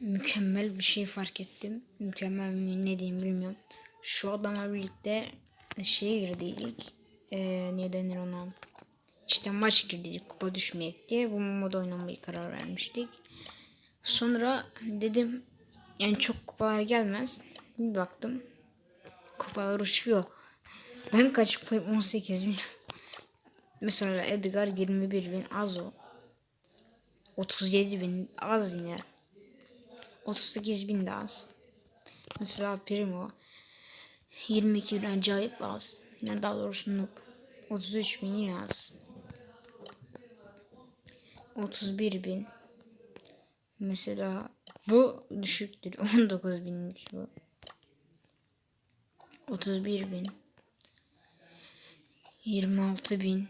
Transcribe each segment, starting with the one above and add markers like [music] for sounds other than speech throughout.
mükemmel bir şey fark ettim. Mükemmel ne diyeyim bilmiyorum. Şu adamla birlikte şeye girdiydik. Ee, ne denir ona? İşte maç girdik kupa düşmeyek diye bu moda oynamayı karar vermiştik. Sonra dedim yani çok kupalar gelmez. Bir baktım kupalar uçuyor. Ben kaç kupayım 18 bin. Mesela Edgar 21 bin az o. 37 bin az yine. 38 bin de az. Mesela Primo 22 bin acayip az. Ne daha doğrusu Noob. 33 bin yine az. 31 bin. Mesela bu düşüktür. [laughs] 19 binmiş bu. 31 bin. 26 bin.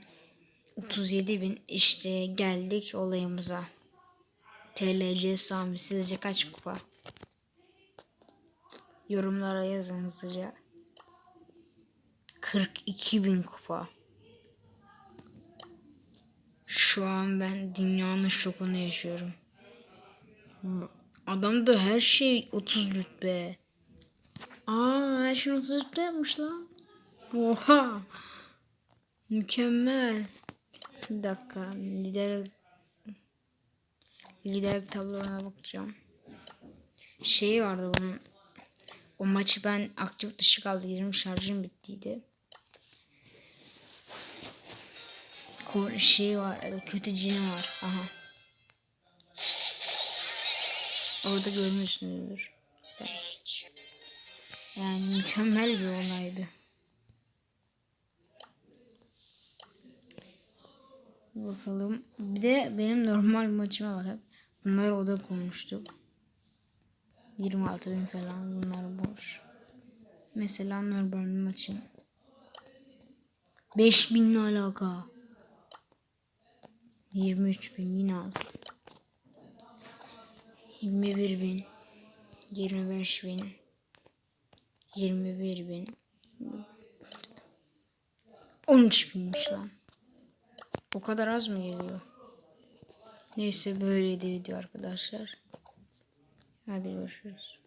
37 bin. İşte geldik olayımıza. TLC Sami sizce kaç kupa? Yorumlara yazın hızlıca. 42 bin kupa. Şu an ben dünyanın şokunu yaşıyorum. Adamda her şey 30 rütbe. Aa her şey 30 rütbe yapmış lan. Oha. Mükemmel. Bir dakika. Lider lider tablolarına bakacağım. Şey vardı bunun. O maçı ben aktif dışı kaldı. 20 şarjım bittiydi. Ko şey var. e, Kötü cini var. Aha. Orada görmüşsünüzdür. Yani mükemmel bir olaydı. Bakalım. Bir de benim normal maçıma bakın. Bunlar oda kurmuştuk. 26 bin falan bunlar boş. Mesela normal maçım. 5000 ne alaka? 23 bin yine az. 21 bin. 25 bin. 21 bin. 13 binmiş lan. O kadar az mı geliyor? Neyse böyleydi video arkadaşlar. Hadi görüşürüz.